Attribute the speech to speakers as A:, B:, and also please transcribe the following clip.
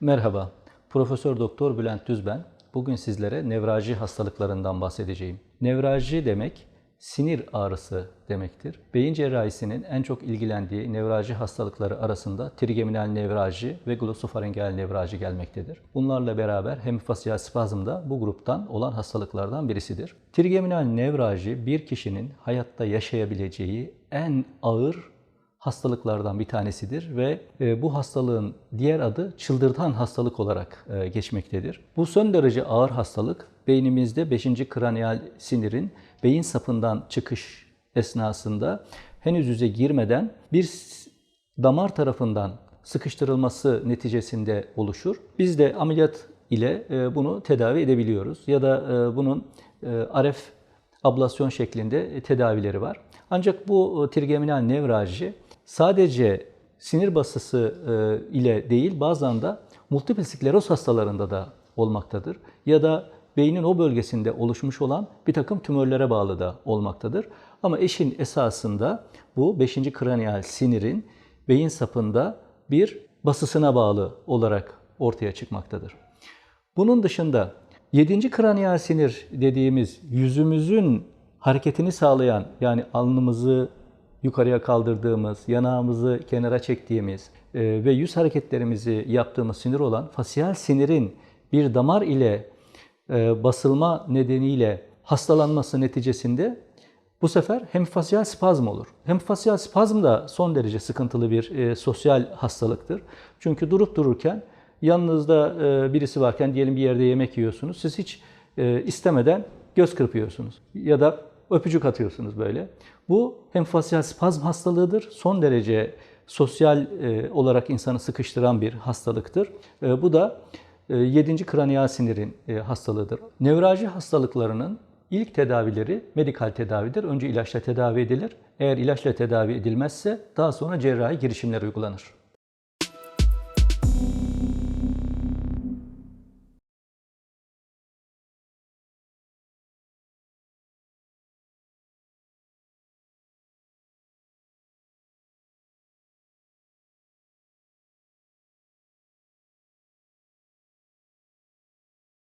A: Merhaba, Profesör Doktor Bülent Düz ben. Bugün sizlere nevraji hastalıklarından bahsedeceğim. Nevraji demek sinir ağrısı demektir. Beyin cerrahisinin en çok ilgilendiği nevraji hastalıkları arasında trigeminal nevraji ve glosofarengeal nevraji gelmektedir. Bunlarla beraber hemifasyal spazm da bu gruptan olan hastalıklardan birisidir. Trigeminal nevraji bir kişinin hayatta yaşayabileceği en ağır hastalıklardan bir tanesidir ve e, bu hastalığın diğer adı çıldırtan hastalık olarak e, geçmektedir. Bu son derece ağır hastalık beynimizde 5. kraniyal sinirin beyin sapından çıkış esnasında henüz yüze girmeden bir damar tarafından sıkıştırılması neticesinde oluşur. Biz de ameliyat ile e, bunu tedavi edebiliyoruz ya da bunun RF ablasyon şeklinde tedavileri var. Ancak bu trigeminal nevraji sadece sinir basısı e, ile değil bazen de multiple skleroz hastalarında da olmaktadır. Ya da beynin o bölgesinde oluşmuş olan bir takım tümörlere bağlı da olmaktadır. Ama eşin esasında bu 5. kraniyal sinirin beyin sapında bir basısına bağlı olarak ortaya çıkmaktadır. Bunun dışında 7. kraniyal sinir dediğimiz yüzümüzün hareketini sağlayan yani alnımızı yukarıya kaldırdığımız, yanağımızı kenara çektiğimiz e, ve yüz hareketlerimizi yaptığımız sinir olan fasyal sinirin bir damar ile e, basılma nedeniyle hastalanması neticesinde bu sefer hemifasyal spazm olur. Hemifasyal spazm da son derece sıkıntılı bir e, sosyal hastalıktır. Çünkü durup dururken yanınızda birisi varken diyelim bir yerde yemek yiyorsunuz. Siz hiç istemeden göz kırpıyorsunuz ya da öpücük atıyorsunuz böyle. Bu hemifasyal spazm hastalığıdır. Son derece sosyal e, olarak insanı sıkıştıran bir hastalıktır. E, bu da 7. kraniyal sinirin e, hastalığıdır. Nevraji hastalıklarının ilk tedavileri medikal tedavidir. Önce ilaçla tedavi edilir. Eğer ilaçla tedavi edilmezse daha sonra cerrahi girişimler uygulanır.